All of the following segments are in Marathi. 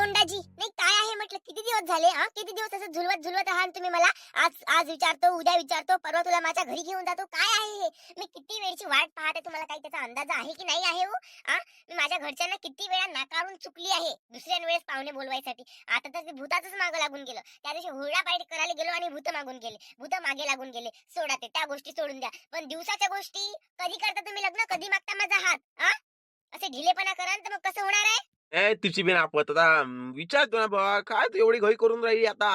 गोंडाजी. नाही काय आहे म्हटलं? किती दिवस झाले हा? किती दिवस असं झुलवत झुलवत आहात तुम्ही मला? आज आज विचारतो उद्या विचारतो परवा तुला माझ्या घरी घेऊन जातो. काय आहे हे? मी किती वेळची वाट पाहते तुम्हाला? काही त्याचा अंदाज आहे की नाही आहे हो? हा? मी माझ्या घरच्यांना किती वेळा नाकारून चुकली आहे दुसऱ्या वेळेस पाहुणे बोलवायसाठी. आता तर ते भूताच मागं लागून गेलं. त्या दिवशी हुरडा पाईट करायला गेलो आणि भूत मागून गेले. भूत मागे लागून गेले. सोडा ते त्या गोष्टी सोडून द्या. पण दिवसाच्या गोष्टी कधी करता तुम्ही लग्न कधी मागता माझा हात? हा? असे ढिलेपणा करा तर मग कसं होणार आहे? ए तिची बिन आपत आता अं, विचारतो ना बा काय तू एवढी घाई करून राहिली आता?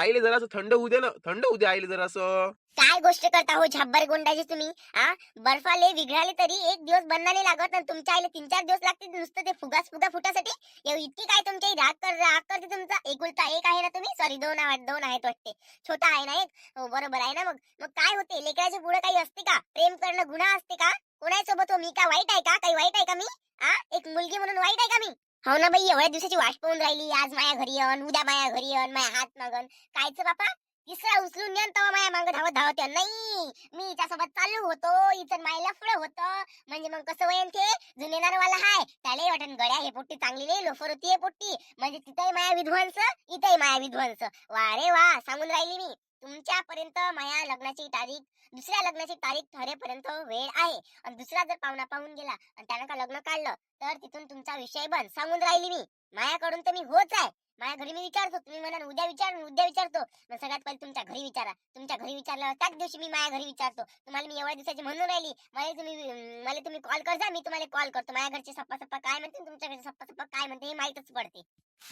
आईले जरासं थंड होऊ दे ना थंड होऊ दे आईले जरासं. काय गोष्ट करता हो झाब्बर गोंडाजी तुम्ही? आ? बर्फाले विघळाले तरी एक दिवस बनणारे नाही लागत आणि तुमच्या आईला तीन चार दिवस लागतील नुसतं ते फुगास फुगा फुटासाठी? एव- इतकी काय तुमच्या राग कर राग करते तुमचा? एकुलता एक आहे ना तुम्ही? सॉरी दोन आहे दोन आहेत वाटते. छोटा आहे ना एक? हो, बरोबर आहे ना मग? मग काय होते? लेकराच्या पुढे काही असते का? प्रेम करणं गुन्हा असते का? कोणासोबत हो? मी का वाईट आहे का? काही वाईट आहे का मी? आ? एक मुलगी म्हणून वाईट आहे का मी? हो ना बाई एवढ्या दिवसाची वाट पाहून राहिली. आज माया घरी येऊन उद्या माया घरी येऊन माया हात मागन. कायचं बापा? तिसरा उचलून येऊन तेव्हा माया मागं धावत धावत नाही मी हिच्यासोबत चालू होतो. इथं मायला पुढं होतं. म्हणजे मग कसं वयन ते? जुने वाला हाय. त्यालाही वाटण गड्या हे पोट्टी चांगली नाही लोफर होती हे पोट्टी. म्हणजे तिथंही माया विध्वंस इथंही माया विध्वंस. वा रे वा सांगून राहिली मी. तुमच्यापर्यंत माया लग्नाची तारीख दुसऱ्या लग्नाची तारीख ठरेपर्यंत वेळ आहे. आणि दुसरा जर पाहुणा पाहून गेला आणि त्यानं का लग्न काढलं तर तिथून तुमचा विषय बंद सांगून राहिली मी. मायाकडून तर मी होच आहे. माझ्या घरी मी विचारतो तुम्ही म्हणा उद्या विचार उद्या विचारतो. मग सगळ्यात पहिले तुमच्या घरी विचारा. तुमच्या घरी विचारल्यावर त्याच दिवशी मी माझ्या घरी विचारतो. तुम्हाला मी एवढ्या दिवसाची म्हणून राहिली. मला तुम्ही मला तुम्ही कॉल करजा मी तुम्हाला कॉल करतो. माझ्या घरचे सप्पा सप्पा काय म्हणते तुमच्या घरचे सप्पा सप्पा काय म्हणते हे माहीतच पडते.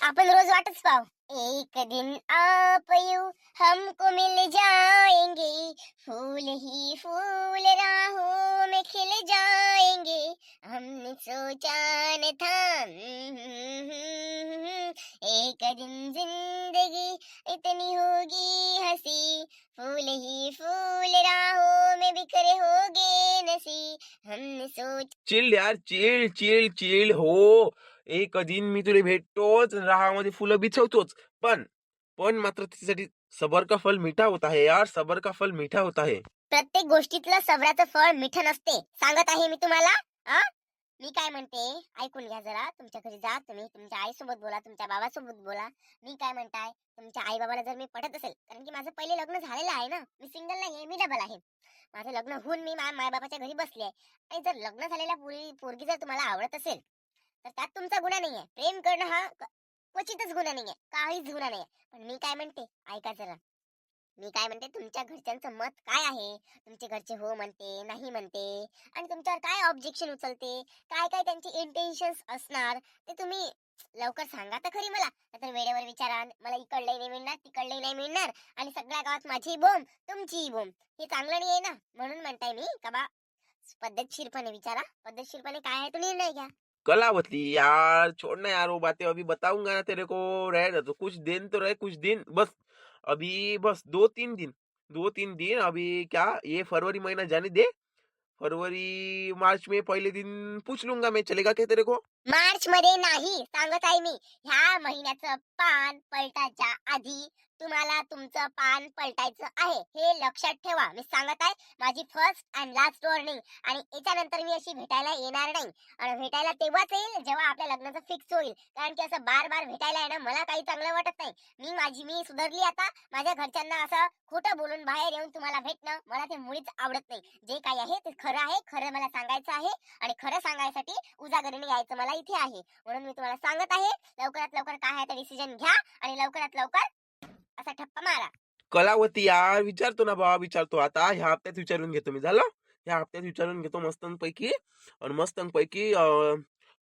आपण रोज वाटच पाहू. एक दिन आप यू हमको मिल जाएँगे। फूल ही फूल राहों में खिल जाएँगे। हमने सोचा न था एक दिन ज़िंदगी इतनी होगी हँसी। फूल ही फूल राहों में बिखरे होगे नसी। हमने सोच चिल यार, चिल चिल चिल हो। एक दिन मी तुला भेटतोच राहामध्ये फुलं बिछवतोच. पण पण मात्र त्याच्यासाठी सबर का फल मीठा होता है यार सबर का फल मीठा होता है प्रत्येक गोष्टीतलं सब्राचं फळ मिठ नसते. सांगत आहे मी तुम्हाला आ मी काय म्हणते ऐकून घ्या जरा. तुमच्या घरी जा तुम्ही तुमच्या आईसोबत बोला तुमच्या बाबासोबत बोला. मी काय म्हणताय तुमच्या आई बाबाला जर मी पटत असेल कारण की माझं पहिले लग्न झालेलं आहे ना मी सिंगल नाही आहे मी डबल आहे. माझं लग्न होऊन मी माझ्या मायबापाच्या घरी बसली आहे. आणि जर लग्न झालेल्या पोरी पोरगी जर तुम्हाला आवडत असेल तर त्यात तुमचा गुन्हा नाहीये. प्रेम करणं हा क्वचितच गुन्हा नाहीये. काहीच गुन्हा नाहीये. पण मी काय म्हणते? ऐका जरा. मी काय म्हणते? तुमच्या घरच्यांचं मत काय आहे? तुमचे घरचे हो म्हणते नाही म्हणते? आणि तुमच्यावर काय ऑब्जेक्शन उचलते? काय काय त्यांचे इंटेन्शन असणार? ते तुम्ही लवकर सांगा तर खरी मला. नाहीतर वेळेवर विचारा. मला इकडलंही नाही मिळणार तिकडलंही नाही मिळणार. आणि सगळ्या गावात माझी बोंब तुमची बोंब. हे चांगलं नाही आहे ना? म्हणून म्हणताय मी. का बा? पद्धतशीरपणे विचारा. पद्धतशीरपणे काय आहे तो निर्णय घ्या. कलावती, यार छोड़ ना यार वो बातें, अभी बताऊँगा ना तेरे को, रह तो कुछ दिन तो रहे, कुछ दिन, बस, अभी बस दो तीन दिन, दो तीन दिन, अभी क्या, ये फरवरी महीना जाने दे, फरवरी, मार्च में पहले दिन पूछ लूँगा मैं, चलेगा क्या तेरे को? मार्च मध्ये नाही, सांगत आहे मी, ह्या महिन्याचं पान पलटायच्या आधी तुम्हाला तुमचं पान पलटायचं आहे हे लक्षात ठेवा. मी सांगत आहे माझी फर्स्ट अँड लास्ट वॉर्निंग आणि याच्यानंतर मी अशी भेटायला येणार नाही. आणि भेटायला तेव्हाच येईल जेव्हा आपल्या लग्नाचं फिक्स होईल. कारण की असं बार बार भेटायला येणं मला काही चांगलं वाटत नाही. मी माझी मी सुधारली आता. माझ्या घरच्यांना असं खोटं बोलून बाहेर येऊन तुम्हाला भेटणं मला ते मुळीच आवडत नाही. जे काही आहे ते खरं आहे खरं मला सांगायचं आहे. आणि खरं सांगायसाठी उजागरीने यायचं मला इथे आहे. म्हणून मी तुम्हाला सांगत आहे लवकरात लवकर काय आहे ते डिसिजन घ्या. आणि लवकरात लवकर असा ठप्पा मारा. कलावती यार विचारतो ना बाबा विचारतो. आता ह्या हप्त्यात विचारून घेतो मी झालं? ह्या हप्त्यात विचारून घेतो मस्तंपैकी. आणि मस्तंपैकी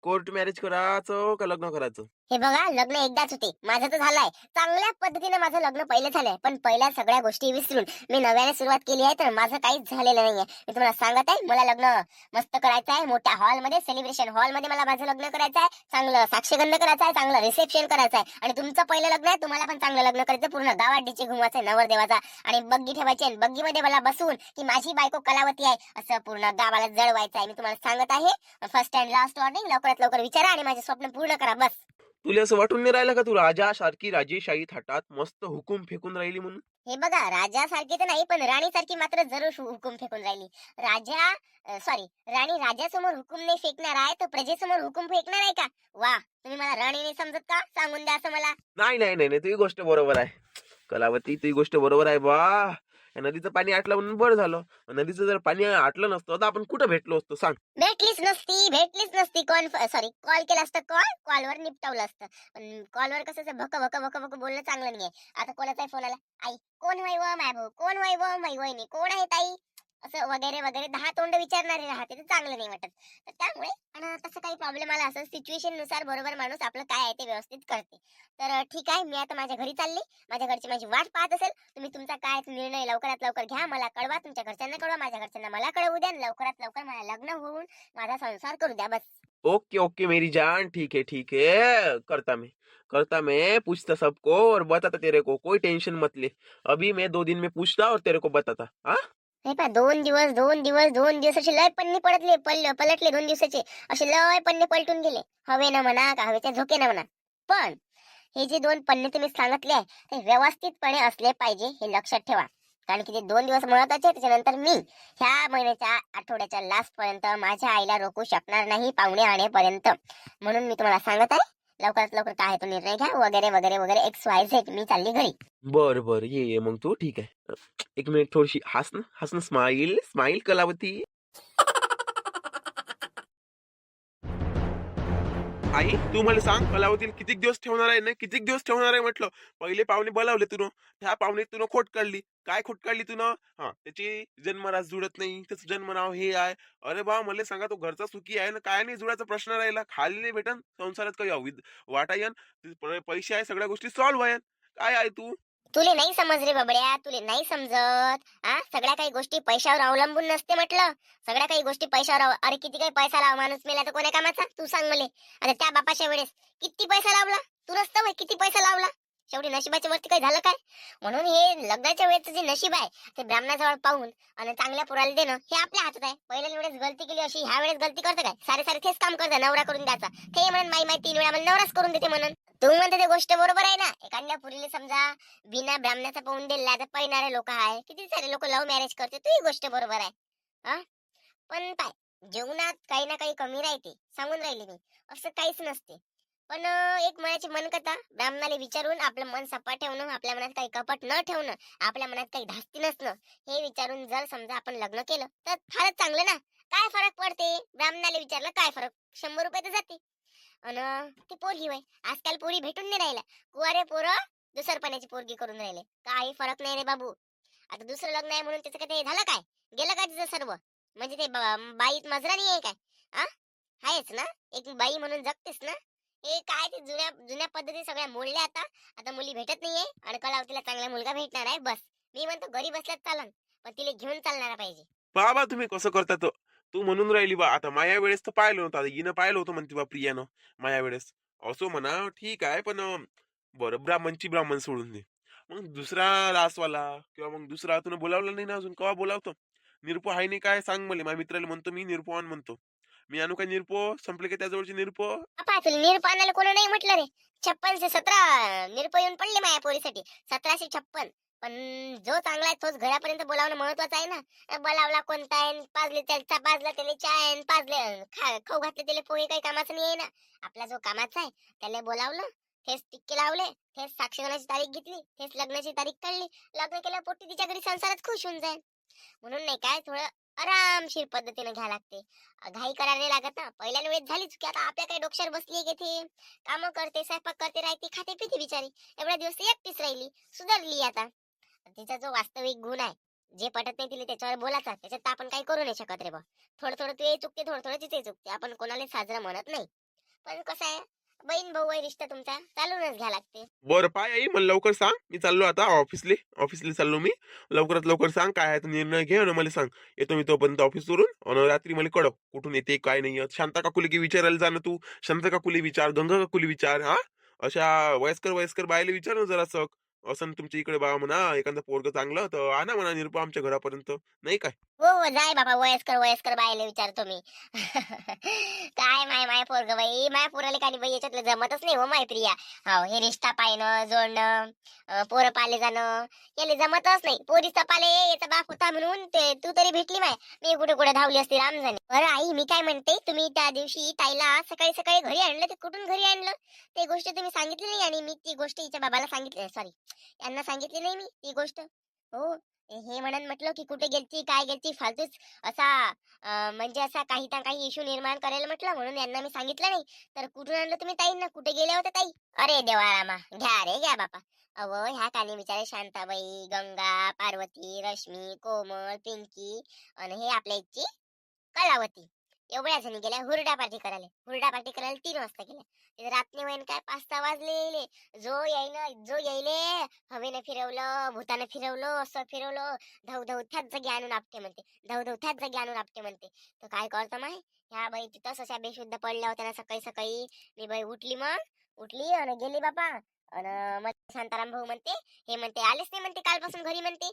कोर्ट मॅरेज करायचं का लग्न करायचं? हे बघा लग्न एकदाच होते. माझं तर झालंय. चांगल्या पद्धतीने माझं लग्न पहिले झालंय. पण पहिल्या सगळ्या गोष्टी विसरून मी नव्याने सुरुवात केली आहे तर माझं काहीच झालेलं नाहीये. मी तुम्हाला सांगत आहे मला लग्न मस्त करायचं आहे. मोठ्या हॉलमध्ये सेलिब्रेशन हॉलमध्ये मला माझं लग्न करायचं आहे. चांगलं साक्षगंध करायचं आहे चांगलं रिसेप्शन करायचं आहे. आणि तुमचं पहिलं लग्न आहे तुम्हाला पण चांगलं लग्न करायचं. पूर्ण गावात डीचे घुमवायचं आहे नवरदेवाचा आणि बग्गी ठेवायची आहे बग्गीमध्ये मला बसून की माझी बायको कलावती आहे असं पूर्ण गावाला जळवायचं आहे. मी तुम्हाला सांगत आहे. फर्स्ट अँड लास्ट वॉर्निंग लवकरात लवकर विचारा आणि माझे स्वप्न पूर्ण करा बस. तुला असं वाटून नाही राहिलं का तू राजा सारखी राजेशाही थाटात मस्त हुकूम फेकून राहिली म्हणून? हे बघा राजासारखी तर नाही पण राणीसारखी मात्र जरूर हुकूम फेकून राहिली. राजा सॉरी राणी राजासमोर हुकूम नाही फेकणार आहे तर प्रजेसमोर हुकूम फेकणार आहे का? वा तुम्ही मला राणी नाही समजत का? सांगून द्या असं मला. नाही नाही नाही नाही तुझी गोष्ट बरोबर आहे. कलावती तुझी गोष्ट बरोबर आहे बा नदीचं पाणी आटलं म्हणून बरं झालं. नदीचं जर पाणी आटलं नसतं तर आपण कुठं भेटलो असतो? सांग. भेटलीच नसती भेटलीच नसती. कॉल सॉरी कॉल केला असतं कॉल कॉलवर निपटवलं असतं. कॉलवर कसं भक भक भक भक बोलणं चांगलं नाही आता कोणाचा फोन आला आई कोण होय व माय भाऊ? कोण होय व माई वहिनी कोण आहे ताई? असं वगैरे वगैरे दहा तोंड विचारणारे राहते ते चांगलं नाही वाटत. तर त्यामुळे आणि तसं काही प्रॉब्लेम आला असं सिच्युएशननुसार बरोबर माणूस आपलं काय आहे ते व्यवस्थित करते. तर ठीक आहे मी आता माझ्या घरी चालली. माझ्या घरची माझी वाट पाहत असेल. तुम्ही तुमचा काय निर्णय लवकरात लवकर घ्या मला कळवा. तुमच्या घरच्यांना कळवा माझ्या घरच्यांना मला कळवू द्या. लवकरात लवकर मला लग्न होऊन माझा संसार करू द्या बस. ओके ओके मेरी जान. ठीक है ठीक है करता मैं करता मैं. पूछता सबको और बताता तेरे को. कोई टेंशन मत ले. अभी मैं दो दिन में पूछता और तेरे को बताता. हाँ? हे पा दोन दिवस दोन दिवस दोन दिवस असे लय पन्नी पडतले पल पलटले दोन दिवसाचे. असे लय पन्ने पलटून गेले. हवे ना म्हणा का हवेच्या झोकेनं म्हणा. पण हे जे दोन पन्ने तुम्ही सांगितले ते व्यवस्थितपणे असले पाहिजे हे लक्षात ठेवा. कारण की ते दोन दिवस महत्त्वाचे त्याच्यानंतर मी ह्या महिन्याच्या आठवड्याच्या लास्ट पर्यंत माझ्या आईला रोखू शकणार नाही पाहुणे आणेपर्यंत म्हणून मी तुम्हाला सांगत आहे लवकरात लवकर काय तो निर्णय घ्या वगैरे वगैरे वगैरे एक्स वाय झेड मी चालली घरी. बर बर. ये ये. मग तू ठीक आहे. एक मिनिट थोडीशी. हसन हसन स्माईल स्माईल कलावती. आई तू मला सांग कलावतील किती दिवस ठेवणार आहे ना किती दिवस ठेवणार आहे म्हटलं? पहिले पाहुणे बोलावले तुनं त्या पाहुणे तुनं खोट काढली. काय खोट काढली तुनं? हा त्याची जन्मराज जुळत नाही त्याचं जन्मनाव हे आहे. अरे बा मला सांगा तो घरचा सुखी आहे ना काय नाही जुळाचा प्रश्न राहिला. खाली नाही भेटन संसारात काही वाटा येन पैसे आहे सगळ्या गोष्टी सॉल्व्ह आहे काय आहे तू? तुले नाही समज रे बबड्या तुले नाही समजत. आ? सगळ्या काही गोष्टी पैशावर अवलंबून नसते म्हटलं. सगळ्या काही गोष्टी पैशावर अरे किती काही पैसा लाव माणूस मेला तर कोण्या कामाचा? तू सांग मले. आता त्या बापाच्या वेळेस किती पैसा लावला? तू नसतं किती पैसा लावला? शेवटी नशिबाच्या वरती काही झालं काय? म्हणून हे लग्नाच्या वेळेचं जे नशीब आहे ते ब्राह्मणाजवळ पाहून आणि चांगल्या पुराला देणं हे आपल्या हातात आहे. पहिल्या वेळेस गलती केली अशी ह्या वेळेस गलती करतं काय? सारे सारे तेच काम करतं नवरा करून द्यायचा. ते म्हणून माई माई तीन वेळा मला नवराच करून देते म्हणून. तू म्हणते ते गोष्ट बरोबर आहे ना? एखाद्या पुरीला समजा बिना ब्राह्मणाचा पाहून दिला तर पहिणारे लोक आहे किती सारे लोक लव्ह मॅरेज करते तू ही गोष्ट बरोबर आहे. हा? पण पाय जेवणात काही ना काही कमी राहते सांगून राहिली मी. असं काहीच नसते. पण एक मनाची मनकथा ब्राह्मणाला विचारून आपलं मन सपाट ठेवणं आपल्या मनात काही कपट न ठेवणं आपल्या मनात काही धास्ती नसणं हे विचारून जर समजा आपण लग्न केलं तर फारच चांगलं ना? काय फरक पडते? ब्राह्मणाला विचारलं काय फरक? शंभर रुपये तर जाते अन ती पोरगी वय आजकाल पोरी भेटून नाही राहिल्या. कुवारे पोरं दुसरपणाची पोरगी करून राहिले. काही फरक नाही रे बाबू. आता दुसरं लग्न आहे म्हणून त्याचं काही झालं काय? गेलं का तिचं सर्व? म्हणजे ते बाईत मजरा नाही आहे काय? आ आहेच ना? एक बाई म्हणून जगतेस ना? हे काय ते जुन्या जुन्या पद्धती सगळ्या मोडल्या आता? आता मुली भेटत नाहीये आणि कलावतीला चांगला मुलगा भेटणार आहे बस. मी म्हणतो घरी बसल्यात चालन पण तिला घेऊन चालणार पाहिजे. बाबा तुम्ही कसं करता तो? तू म्हणून राहिली बा आता माया वेळेस तर पाहिलं नव्हतं आता हिनं पाहिलं होतं म्हणते बा प्रियानं माया वेळेस. असो म्हणा ठीक आहे पण बरं ब्राह्मणची ब्राह्मण सोडून दे. मग दुसरा रासवाला किंवा मग दुसरा तुला बोलावलं नाही ना अजून केव्हा बोलावतो? निरपो आहे नाही काय सांग मला माझ्या मित्राला म्हणतो मी निरपोवान म्हणतो. मी आणू काय निरपो? संपले का त्याजवळची निरपो? अपा तुला आणायला कोणी नाही म्हटलं रे. छप्पनशे सतरा निरप येऊन पडले माझ्या पोरीसाठी. सतराशे छप्पन. पण जो चांगला आहे तोच घरापर्यंत बोलावणं महत्वाचं आहे ना. बोलावला कोणता आहे पाजले त्याचा पाजला त्याने चाय आहे पाजले खा खाऊ घातले त्याला पोहे काही कामाचं नाही आहे ना. आपला जो कामाचा आहे त्याला बोलावलं तेच टिक्के लावले तेच साक्षगणाची तारीख घेतली तेच लग्नाची तारीख काढली. लग्न केलं पोटी तिच्या घरी संसारात खुश होऊन जाईल. म्हणून नाही काय थोडं आरामशीर पद्धतीने घ्या लागते. घाई करायला नाही लागत ना. पहिल्या वेळेस झाली चुकी आता आपल्या काही डोक्यावर बसली घेते ती. काम करते स्वयंपाक करते राहते खाते पिते बिचारी. एवढ्या दिवस एकटीच राहिली. सुधारली आता. तिचा जो वास्तविक गुण आहे जे पटत नाही तिला त्याच्यावर बोलायचा त्याच्यात तर आपण काही करू नाही शकत रे बा थोडं थोडं तू चुकते थोडं थोडं तिथे चुकते. आपण कोणाला साजरं म्हणत नाही. पण कसं आहे बहीण भाऊ आहे रिश्ता तुमचा चालूनच घ्या लागते. बरं पाय आई मला लवकर सांग. मी चाललो आता ऑफिसले ऑफिसले चाललो मी. लवकरात लवकर सांग काय आहे तो निर्णय घे आणि मला सांग. येतो मी तोपर्यंत ऑफिसवरून. आणि रात्री मला कळव. कुठून येते काय नाही येत. शांता काकुले की विचारायला जा ना तू. शांता काकुले विचार गंगा काकुले विचार हा? अशा वयस्कर वयस्कर बायले विचार ना जरा असं तुमच्या इकडे बाबा म्हणा एखादं पोरग चांगलं तर आणा म्हणा निरुपा आमच्या घरापर्यंत. नाही काय? हो हो जाय बाबा वयस्कर वयस्कर बायला विचारतो मी. काय माय माय पोरग बाई? माय पोराले काही बाई याच्यातलं जमतच नाही हो माय प्रिया. हो हे रिश्ता पाहणं जोडणं पोरं पाले जाणं याले जमतच नाही. पोरीचा पाले याचा बाप होता म्हणून ते तू तरी भेटली माय. मी कुठे कुठे धावली असती राम जाणे बरं आई मी काय म्हणते तुम्ही त्या दिवशी ताईला सकाळी सकाळी घरी आणलं ते कुठून घरी आणलं? ते गोष्ट तुम्ही सांगितली नाही आणि मी ती गोष्ट हिच्या बाबाला सांगितली सॉरी यांना सांगितली नाही मी ती गोष्ट. हो हे म्हणून म्हटलं की कुठे गेलती काय गेलती फालतूच असा म्हणजे असा काही ना काही इश्यू निर्माण करायला म्हटलं म्हणून यांना मी सांगितलं नाही. तर कुठून आणलं तुम्ही ताईंना कुठे गेल्या होत्या ताई? अरे देवारामा घ्या रे घ्या बापा. अव ह्या कानी बिचारे शांताबाई गंगा पार्वती रश्मी कोमल पिंकी आणि हे आपल्या इथची कलावती. एवढ्या जणी गेल्या हुरडा पार्टी करायला. हुरडा पार्टी करायला तीन वाजता गेल्या रात्री वैन काय पाच सहा वाजले जो येईन जो येईले हवेनं फिरवलं भूतानं फिरवलं असं फिरवलं. धाव धाव त्याच जागी आणून आपटे म्हणते. धाव धाव त्याच जागी आणून आपटे म्हणते. तर काय करतो माय? ह्या बाई तिथंच अशा बेशुद्ध पडल्या होत्या ना सकाळी सकाळी. मी बाई उठली मग. उठली आणि गेली बापा. आणि मग शांताराम भाऊ म्हणते हे म्हणते आलेच नाही म्हणते कालपासून घरी म्हणते.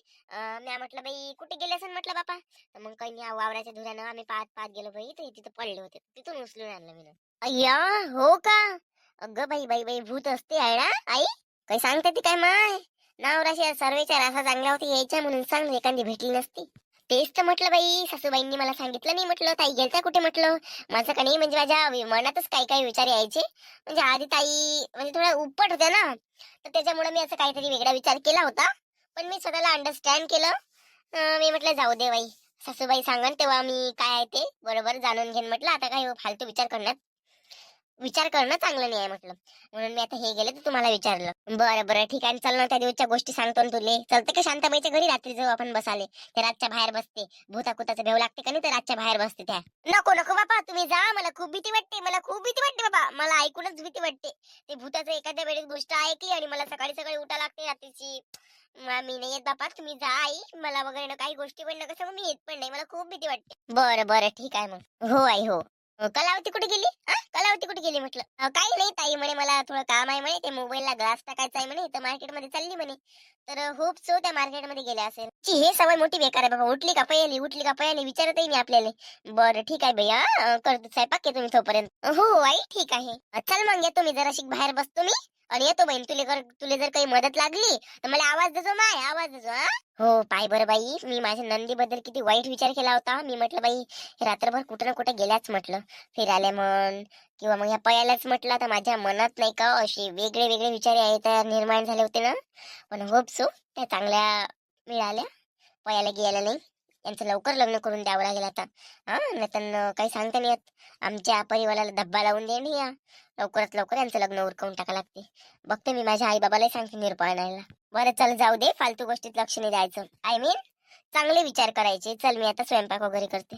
मी म्हटलं बाई कुठे गेले असं म्हटलं बापा. तर मग काही नाही, वावराच्या धुऱ्यानं आम्ही पाहत पाहत गेलो बाई तर तिथं पडले होते. तिथून उचलून आणलं मी अय्या हो का? अगं बाई बाई बाई भूत असते आहे ना? आई काही सांगते ती काय माय? नावराशी सर्वेच्या रासा चांगल्या होती यायच्या म्हणून सांग एखादी भेटली नसती. तेच तर म्हटलं बाई सासूबाईंनी मला सांगितलं नाही म्हटलं ताई गेलता कुठे? म्हटलं माझं का नाही म्हणजे माझ्या मनातच काही काही विचार यायचे. म्हणजे आधी ताई म्हणजे थोडा उपट होत्या ना तर त्याच्यामुळे मी असं काहीतरी वेगळा विचार केला होता. पण मी स्वतःला अंडरस्टँड केलं. मी म्हटलं जाऊ दे बाई सासूबाई सांगन तेव्हा मी काय आहे ते बरोबर जाणून घेईन. म्हटलं आता काय फालतू विचार करण्यात विचार करणं चांगलं नाही आहे म्हटलं. म्हणून मी आता हे गेले तर तुम्हाला विचारलं. बरं बरं ठीक आहे चल ना त्या दिवसच्या गोष्टी सांगतो ना तुले. चलते का शांताबाईच्या घरी रात्री जाऊ आपण बसाले? ते रातच्या बाहेर बसते. भूताकुताचं भेव लागते का नाही तर रातच्या बाहेर बसते त्या. नको नको बाबा तुम्ही जा. मला खूप भीती वाटते मला खूप भीती वाटते बाबा. मला ऐकूनच भीती वाटते. ते भूताचं एखाद्या वेळेस गोष्ट ऐकली आणि मला सकाळी सकाळी उठा लागते रात्रीची. मी नाही येत बापा तुम्ही जा आई. मला वगैरे ना काही गोष्टी पण नका सांगू मी येत पण नाही. मला खूप भीती वाटते. बरं बरं ठीक आहे मग. हो आई हो. कलावती कुठे गेली? कलावती कुठे गेली म्हटलं? काही नाही ताई म्हणे मला थोडं काम आहे म्हणे ते मोबाईलला ग्लास टाकायचा आहे म्हणे तर मार्केटमध्ये चालली म्हणे. तर होप सो त्या मार्केटमध्ये गेल्या असेल. हे सवय मोठी बेकार आहे बाबा उठली का पयाली उठली का पयाली विचारतही मी आपल्याला. बरं ठीक आहे भैया करतो स्वयंपाक तुम्ही तोपर्यंत. हो आई ठीक आहे. चल मग येतो मी जराशी बाहेर बसतो मी. आणि येतो बहीण तुले जर तुले जर काही मदत लागली तर मला आवाज देजो माय आवाज देजो हा? हो पाय बरं बाई मी माझ्या नंदी बद्दल किती वाईट विचार केला होता. मी म्हटलं बाई रात्रभर कुठं ना कुठं गेल्याच म्हटलं. फिरायला म्हण किंवा मग ह्या पयालाच म्हटलं तर माझ्या मनात नाही का असे वेगळे वेगळे विचार आहेत निर्माण झाले होते ना. पण होप सो त्या चांगल्या मिळाल्या पयाला गेल्या नाही. यांचं लवकर लग्न करून द्यावं लागेल आता. हा नाही तर काही सांगता नाही येत. आमच्या परिवाराला धब्बा लावून दे नाही या. लवकरात लवकर यांचं लग्न उरकवून टाका लागते. बघते मी माझ्या आई बाबालाही सांगते निरपाळ बरं चल जाऊ दे फालतू गोष्टीत लक्ष नाही द्यायचं. आय मीन चांगले विचार करायचे. चल मी आता स्वयंपाक वगैरे करते.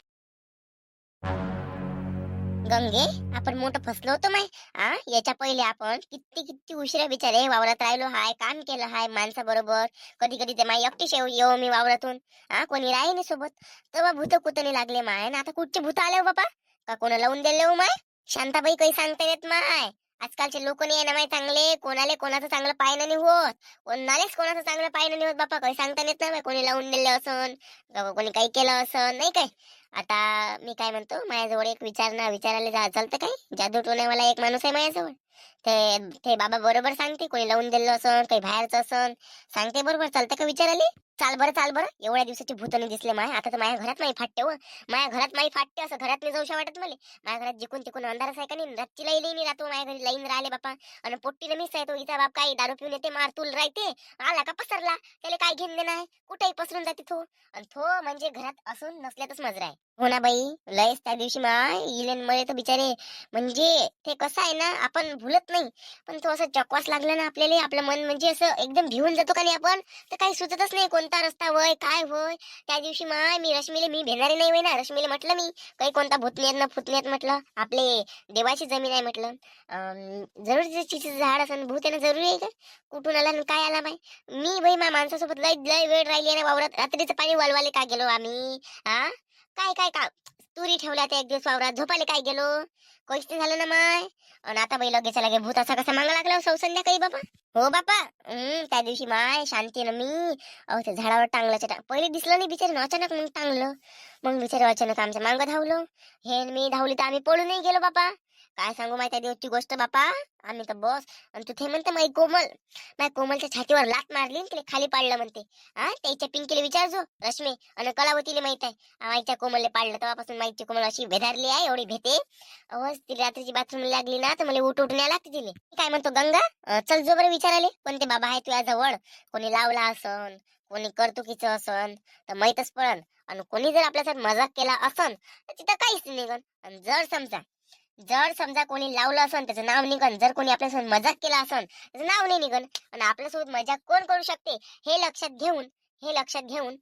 गंगे आपण मोठं फसलो होतो माय. आ याच्या पहिले आपण किती किती उशिरा बिचारे वावरात राहिलो. हाय काम केलं हाय माणसा बरोबर कधी कधी ते माय एकटीच येऊ मी वावरातून. हा कोणी राही नाही सोबत. तेव्हा भूत कुतने लागले माय. ना आता कुठचे भूत आले हो बापा? का कोणा लावून दिले हो माय? शांताबाई काही सांगता येत माय. आजकालचे लोक नाही आहे ना माहिती चांगले. कोणाले कोणाचं चांगलं पाहिलं नाही होत. कोणालाच कोणाचं चांगलं पाहिलं नाही होत बापा. काही सांगता येत नाही कोणी लावून दिलं असन कोणी काही केलं असन नाही काय? आता मी काय म्हणतो माझ्याजवळ एक विचार ना विचारायला जा. चालतं काय? जादू टोण्यावाला एक माणूस आहे माझ्याजवळ. ते ते बाबा बरोबर सांगते. कोणी लावून दिलं असन काही बाहेरचं असन सांगते बरोबर. चालतं का विचारायला? चाल बरं चाल बरं. एवढ्या दिवसाची भूतणी दिसले माय. आता तर माझ्या घरात नाही फाटते हो. व माझ्या घरात माही फाटते असं घरात नाही जाऊशा वाटत मला. माझ्या घरात जिकून तिकून अंधारच आहे का नाही? रातची लाईन नाही राहतो माझ्या घरी. लाईन राहिले बापा. आणि पोट्टीला मिस आहे तो. हिचा बाप काही दारू पिऊन येते मार तुल राहते. आला का पसरला? त्याला काय घेऊन देणं आहे? कुठेही पसरून जाते तो. आणि तो म्हणजे घरात असून नसल्यातच मजरा आहे. हो ना बाई लयच त्या दिवशी माय इलेन मध्ये तर बिचारे म्हणजे ते कसं आहे ना आपण भुलत नाही पण तो असं चकवास लागला ना आपल्याला आपलं मन म्हणजे असं एकदम भिवून जातो का नाही आपण तर काही सुचतच नाही कोणता रस्ता होय काय होय. त्या दिवशी माय मी रश्मीले मी भेटणारी नाही होय ना रश्मीले म्हटलं मी काही कोणता भूतनेत ना फुतनेत म्हटलं आपले देवाची जमीन आहे म्हटलं. अं, जरुरीची झाड असं भूत येणं जरुरी आहे का? कुठून आला आणि काय आला बाई? मी बाई मा माणसासोबत लय लय वेळ राहिली ना वावरात रात्रीचं पाणी वलवाले का गेलो आम्ही हा काय काय का तुरी ठेवल्या त्या एक दिवस वावरात. झोपाले काय गेलो? काहीच नाही झालं ना माय. आणि आता बाई लगेच लगे भूत असा कसा मागा लागला सौ संध्याकाळी बापा हो बापा. हम्म त्या दिवशी माय शांती ना मी. अहो ते झाडावर टांगल्याच्या पहिले दिसलं नाही बिचारे अचानक मग टांगलं. मग बिचारे अचानक आमच्या मांग धावलं. हे मी धावली तर आम्ही पळूनही गेलो बापा. काय सांगू माहिती दिवसची गोष्ट बापा? आम्ही तर बस आणि तू ते म्हणते माई कोमल. माय कोमलच्या छातीवर लात मारली तिला खाली पाडलं म्हणते. हा? त्याच्या पिंकीला विचारजो रश्मी आणि कलावतीला माहीत आहे. माईच्या कोमलले पाडलं. तेव्हापासून माईची कोमल अशी भेदारली आहे एवढी भेटे. अहो ती रात्रीची बाथरूम लागली ना तर मला उठ उठण्या लागते तिले. काय म्हणतो गंगा चल जो बरं विचाराले. कोणते बाबा आहे तुझ्या जवळ? कोणी लावला असन कोणी कर्तुकीचं असन तर माहीतच पडन. आणि कोणी जर आपल्यासाठी मजाक केला असन तर तिथं काहीच नाही निघन आणि जर समजा जर समजा कोणी लावलं असन त्याचं नाव निघन. जर कोणी आपल्यासोबत मजाक केला असन त्याचं नाव नाही निघन. आणि आपल्यासोबत मजाक कोण करू शकते? हे लक्षात घेऊन हे लक्षात घेऊन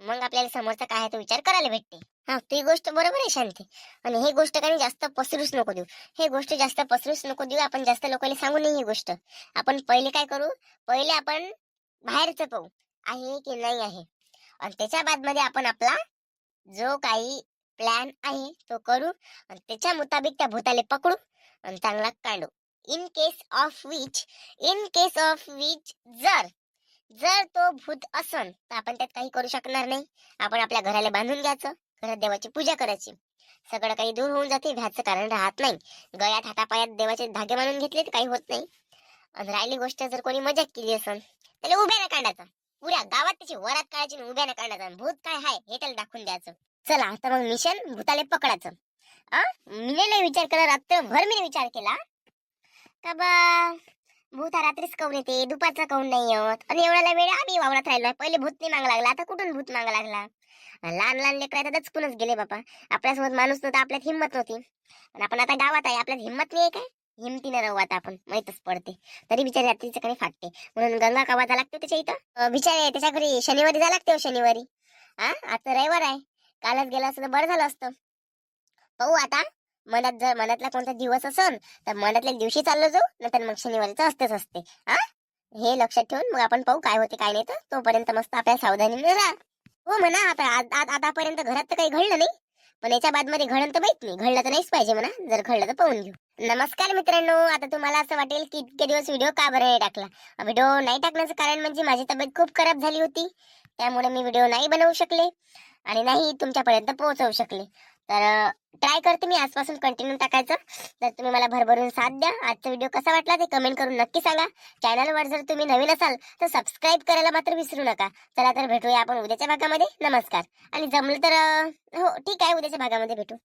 मग आपल्याला समोरचा काय तो विचार करायला भेटते. हा ती गोष्ट बरोबर आहे शांती. आणि ही गोष्ट काही जास्त पसरूच नको देऊ. हे गोष्ट जास्त पसरूच नको देऊ. आपण जास्त लोकांना सांगू नये ही गोष्ट. आपण पहिले काय करू? पहिले आपण बाहेरचं पाहू. आहे की नाही आहे? आणि त्याच्या बादमध्ये आपण आपला जो काही प्लॅन आहे तो करू आणि त्याच्या मुताबिक त्या भूताले पकडू आणि चांगला काढू. In case of which in case of which जर जर तो भूत असन तर आपण त्यात काही करू शकणार नाही. आपण आपल्या घराला बांधून घ्यायचं घरात देवाची पूजा करायची. सगळं काही दूर होऊन जाते व्याचं कारण राहत नाही. गळ्यात हातापायात देवाचे धागे बांधून घेतले तर काही होत नाही. आणि राहिली गोष्ट जर कोणी मजाक केली असन त्याला उभ्याने काढायचा पुऱ्या गावात त्याची वरात काढायची आणि उभ्याने काढायचा भूत काय आहे हे त्याला दाखवून द्यायचं. चला तर मग मिशन भूताले पकडायचं. आ मी नाही विचार केला रात्रभर मी विचार केला. का बा? भूत हा रात्रीच काऊन येते? दुपारचा काऊन नाही येत? आणि एवढ्याला वेळ आम्ही वावरात राहिलो. पहिले भूत नाही मागा लागला आता कुठून भूत मागा लागला? लहान लहान लेकर तर दचकूनच गेले बापा. आपल्यासोबत माणूस नव्हता आपल्यात हिंमत नव्हती. आणि आपण आता गावात आहे आपल्यात हिंमत नाही आहे काय? हिमतीनं राहू आता आपण माहीतच पडते. तरी बिचारी रात्रीचं काही फाटते. म्हणून गंगा कावा जा लागते त्याच्या इथं? बिचारे त्याच्या घरी शनिवारी जा लागते हो शनिवारी. हा आता रविवार आहे. कालच गेला असतं तर बरं झालं असतं. पाहू आता. मनात जर मनातला कोणता दिवस असन तर मनातल्या दिवशी चाललो जाऊ नंतर मग शनिवारीचं असतेच असते. हा? हे लक्षात ठेवून मग आपण पाहू काय होते काय नाही तर. तोपर्यंत मस्त आपल्या सावधानीने राहा. हो म्हणा आता आतापर्यंत घरात तर काही घडलं नाही. पण याच्या बादमध्ये घडलं तर माहीत नाही. घडलं तर नाहीच पाहिजे म्हणा. जर घडलं तर पाहून घेऊ. नमस्कार मित्रांनो. आता तुम्हाला असं वाटेल की इतके दिवस व्हिडिओ का बरं नाही टाकला? व्हिडिओ नाही टाकण्याचं कारण म्हणजे माझी तब्येत खूप खराब झाली होती. त्यामुळे मी व्हिडिओ नाही बनवू शकले. आणि नाही तुमच्यापर्यंत पोहोचवू शकले. तर ट्राय करते मी आजपासून कंटिन्यू टाकायचं. तर तुम्ही मला भरभरून साथ द्या. आजचा व्हिडिओ कसा वाटला ते कमेंट करून नक्की सांगा. चॅनलवर जर तुम्ही नवीन असाल तर सबस्क्राईब करायला मात्र विसरू नका. चला तर भेटूया आपण उद्याच्या भागामध्ये. नमस्कार. आणि जमलं तर हो ठीक आहे उद्याच्या भागामध्ये भेटू.